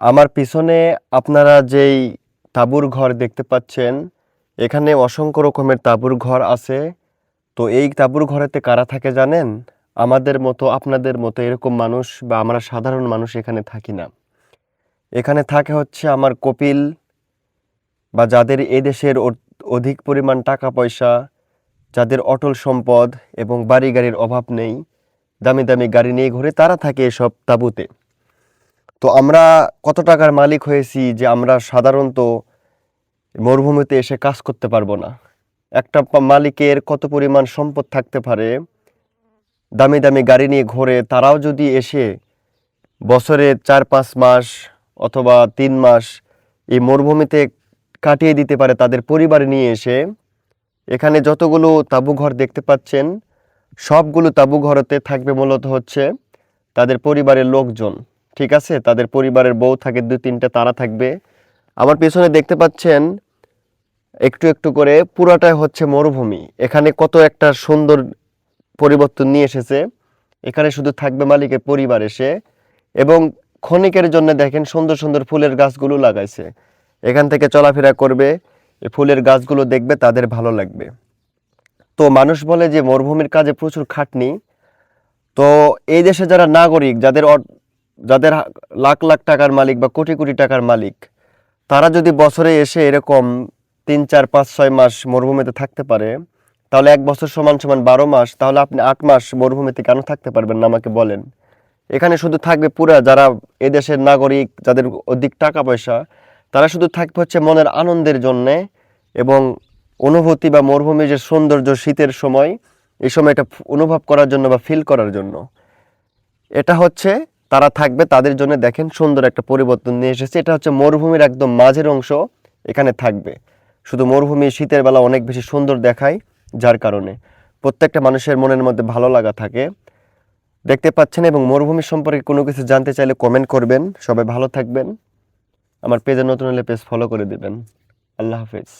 আমার পিছনে আপনারা যেই তাঁবুর ঘর দেখতে পাচ্ছেন, এখানে অসংখ্য রকমের তাঁবুর ঘর আছে। তো এই তাঁবুর ঘরেতে কারা থাকে জানেন? আমাদের মতো, আপনাদের মতো এরকম মানুষ বা আমরা সাধারণ মানুষ এখানে থাকি না। এখানে থাকে হচ্ছে আমার কপিল বা যাদের এই দেশের অধিক পরিমাণ টাকা পয়সা যাদের অটল সম্পদ এবং বাড়ি গাড়ির অভাব নেই দামি দামি গাড়ি নিয়ে ঘুরে তারা থাকে এসব তাঁবুতে। তো আমরা কত টাকার মালিক হয়েছি যে আমরা সাধারণত মরুভূমিতে এসে কাজ করতে পারব না। একটা মালিকের কত পরিমাণ সম্পদ থাকতে পারে, দামি দামি গাড়ি নিয়ে ঘোরে, তারাও যদি এসে বছরে চার পাঁচ মাস অথবা তিন মাস এই মরুভূমিতে কাটিয়ে দিতে পারে তাদের পরিবার নিয়ে এসে, এখানে যতগুলো তাঁবু ঘর দেখতে পাচ্ছেন, সবগুলো তাঁবু ঘরতে থাকবে মূলত হচ্ছে তাদের পরিবারের লোকজন। ঠিক আছে? তাদের পরিবারের বউ থাকে দু তিনটা তারা থাকবে। আমার পেছনে দেখতে পাচ্ছেন, একটু একটু করে পুরাটাই হচ্ছে মরুভূমি। এখানে কত একটা সুন্দর পরিবর্তন নিয়ে এসেছে। এখানে শুধু থাকবে মালিকের পরিবার এসে। এবং ক্ষণিকের জন্য দেখেন সুন্দর সুন্দর ফুলের গাছগুলো লাগাইছে। এখান থেকে চলাফেরা করবে, এই ফুলের গাছগুলো দেখবে, তাদের ভালো লাগবে। তো মানুষ বলে যে মরুভূমির কাজে প্রচুর খাটনি। তো এই দেশে যারা নাগরিক, যাদের যাদের লাখ লাখ টাকার মালিক বা কোটি কোটি টাকার মালিক, তারা যদি বছরে এসে এরকম তিন, চার, পাঁচ, ছয় মাস মরুভূমিতে থাকতে পারে, তাহলে এক বছর সমান সমান বারো মাস, তাহলে আপনি আট মাস মরুভূমিতে কেন থাকতে পারবেন না আমাকে বলেন। এখানে শুধু থাকবে পুরা যারা এদেশের নাগরিক, যাদের অধিক টাকা পয়সা, তারা শুধু থাকবে হচ্ছে মনের আনন্দের জন্যে এবং অনুভূতি বা মরুভূমির যে সৌন্দর্য শীতের সময়, এই সময় এটা অনুভব করার জন্য বা ফিল করার জন্য। এটা হচ্ছে তারা থাকবে, তাদের জন্য দেখেন সুন্দর একটা পরিবর্তন নিয়ে এসেছে। এটা হচ্ছে মরুভূমির একদম মাঝের অংশ এখানে থাকবে। শুধু মরুভূমি শীতের বেলা অনেক বেশি সুন্দর দেখায়, যার কারণে প্রত্যেকটা মানুষের মনের মধ্যে ভালো লাগা থাকে। দেখতে পাচ্ছেন এবং মরুভূমি সম্পর্কে কোনো কিছু জানতে চাইলে কমেন্ট করবেন। সবাই ভালো থাকবেন। আমার পেজে নতুন হলে পেজ ফলো করে দিবেন। আল্লাহ হাফেজ।